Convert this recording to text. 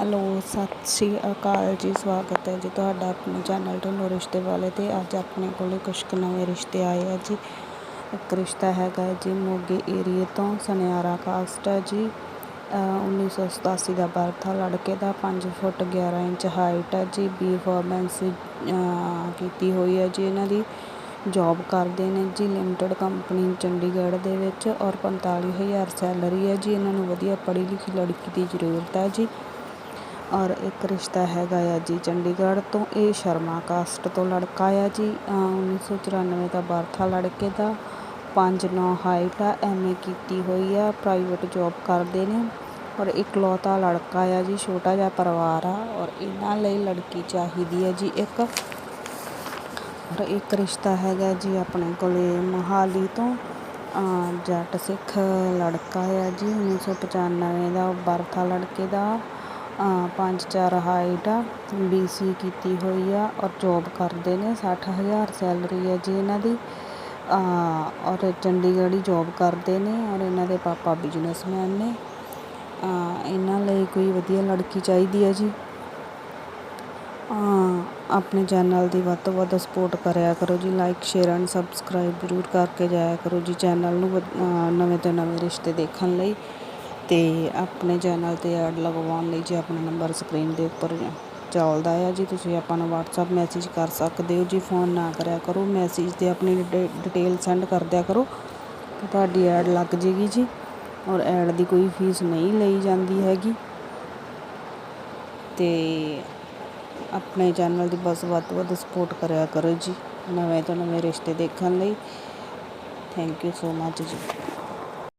Hello, ਸਤਿ ਸ਼੍ਰੀ ਅਕਾਲ ਜੀ, ਸਵਾਗਤ ਹੈ ਜੀ ਤੁਹਾਡਾ ਆਪਣੇ ਚੈਨਲ ਢਿੱਲੋਂ ਰਿਸ਼ਤੇ ਵਾਲੇ 'ਤੇ। ਅੱਜ ਆਪਣੇ ਕੋਲੇ ਕੁਛ ਕੁ ਨਵੇਂ ਰਿਸ਼ਤੇ ਆਏ ਆ ਜੀ। ਇੱਕ ਰਿਸ਼ਤਾ ਹੈਗਾ ਜੀ ਮੋਗੇ ਏਰੀਏ ਤੋਂ, ਸੁਨਿਆਰਾ ਕਾਸਟ ਹੈ ਜੀ ਅ 1987 ਦਾ ਬਰਥ ਆ, ਲੜਕੇ ਦਾ 5 ਫੁੱਟ 11 ਇੰਚ ਹਾਈਟ ਹੈ ਜੀ। ਬੀ ਫਾਰਮੈਂਸੀ ਕੀਤੀ ਹੋਈ ਹੈ ਜੀ, ਇਹਨਾਂ ਦੀ ਜੌਬ ਕਰਦੇ ਨੇ ਜੀ ਲਿਮਟਿਡ ਕੰਪਨੀ ਚੰਡੀਗੜ੍ਹ ਦੇ ਵਿੱਚ ਔਰ 45000 ਸੈਲਰੀ ਹੈ ਜੀ। ਇਹਨਾਂ ਨੂੰ ਵਧੀਆ ਪੜ੍ਹੀ ਲਿਖੀ ਲੜਕੀ ਦੀ ਜ਼ਰੂਰਤ ਹੈ ਜੀ। ਔਰ ਇੱਕ ਰਿਸ਼ਤਾ ਹੈਗਾ ਆ ਜੀ ਚੰਡੀਗੜ੍ਹ ਤੋਂ, ਇਹ ਸ਼ਰਮਾ ਕਾਸਟ ਤੋਂ ਲੜਕਾ ਆ ਜੀ। ਅ 1994 ਦਾ ਬਰਥ ਆ ਲੜਕੇ ਦਾ। 5'9 ਹਾਈਟ ਆ ਐਮਏ ਕੀਤੀ ਹੋਈ ਆ ਪ੍ਰਾਈਵੇਟ ਜੌਬ ਕਰਦੇ ਨੇ। ਔਰ ਇਕਲੌਤਾ ਲੜਕਾ ਆ ਜੀ, ਛੋਟਾ ਜਿਹਾ ਪਰਿਵਾਰ ਆ। ਔਰ ਇਹਨਾਂ ਲਈ ਲੜਕੀ ਚਾਹੀਦੀ ਹੈ ਜੀ ਇੱਕ। ਔਰ ਇੱਕ ਰਿਸ਼ਤਾ ਹੈਗਾ ਜੀ ਆਪਣੇ ਕੋਲੇ ਮੋਹਾਲੀ ਤੋਂ। ਜੱਟ ਸਿੱਖ ਲੜਕਾ ਆ ਜੀ 1995 ਦਾ ਬਰਥ ਆ ਲੜਕੇ ਦਾ। ਪੰਜ ਚਾਰ ਹਾਈਟ ਆ ਬੀ ਸੀ ਕੀਤੀ ਹੋਈ ਆ ਔਰ ਜੋਬ ਕਰਦੇ ਨੇ, ਸੱਠ ਹਜ਼ਾਰ ਸੈਲਰੀ ਹੈ ਜੀ ਇਹਨਾਂ ਦੀ। ਔਰ ਚੰਡੀਗੜ੍ਹ ਹੀ ਜੋਬ ਕਰਦੇ ਨੇ ਔਰ ਇਹਨਾਂ ਦੇ ਪਾਪਾ ਬਿਜ਼ਨਸਮੈਨ ਨੇ। ਇਹਨਾਂ ਲਈ ਕੋਈ ਵਧੀਆ ਲੜਕੀ ਚਾਹੀਦੀ ਹੈ ਜੀ। ਆਪਣੇ ਚੈਨਲ ਦੀ ਵੱਧ ਤੋਂ ਵੱਧ ਸਪੋਰਟ ਕਰਿਆ ਕਰੋ ਜੀ ਲਾਈਕ ਸ਼ੇਅਰ ਐਂਡ ਸਬਸਕ੍ਰਾਈਬ ਜ਼ਰੂਰ ਕਰਕੇ ਜਾਇਆ ਕਰੋ ਜੀ ਚੈਨਲ ਨੂੰ ਨਵੇਂ ਤੋਂ ਨਵੇਂ ਰਿਸ਼ਤੇ ਦੇਖਣ ਲਈ। ਅਤੇ ਆਪਣੇ ਚੈਨਲ 'ਤੇ ਐਡ ਲਗਵਾਉਣ ਲਈ ਜੀ ਆਪਣਾ ਨੰਬਰ ਸਕਰੀਨ ਦੇ ਉੱਪਰ ਚੱਲਦਾ ਆ ਜੀ। ਤੁਸੀਂ ਆਪਾਂ ਨੂੰ ਵਟਸਐਪ ਮੈਸੇਜ ਕਰ ਸਕਦੇ ਹੋ ਜੀ ਫੋਨ ਨਾ ਕਰਿਆ ਕਰੋ। ਮੈਸੇਜ 'ਤੇ ਆਪਣੀ ਡਿਟੇਲ ਸੈਂਡ ਕਰ ਦਿਆ ਕਰੋ ਤੇ ਤੁਹਾਡੀ ਐਡ ਲੱਗ ਜੇਗੀ ਜੀ ਔਰ ਐਡ ਦੀ ਕੋਈ ਫੀਸ ਨਹੀਂ ਲਈ ਜਾਂਦੀ ਹੈਗੀ। ਤੇ ਆਪਣੇ ਚੈਨਲ ਦੀ ਬਸ ਵੱਧ ਤੋਂ ਵੱਧ ਸਪੋਰਟ ਕਰਿਆ ਕਰੋ ਜੀ, ਨਵੇਂ ਤੋਂ ਨਵੇਂ ਰਿਸ਼ਤੇ ਦੇਖਣ ਲਈ। ਥੈਂਕ ਯੂ ਸੋ ਮੱਚ ਜੀ।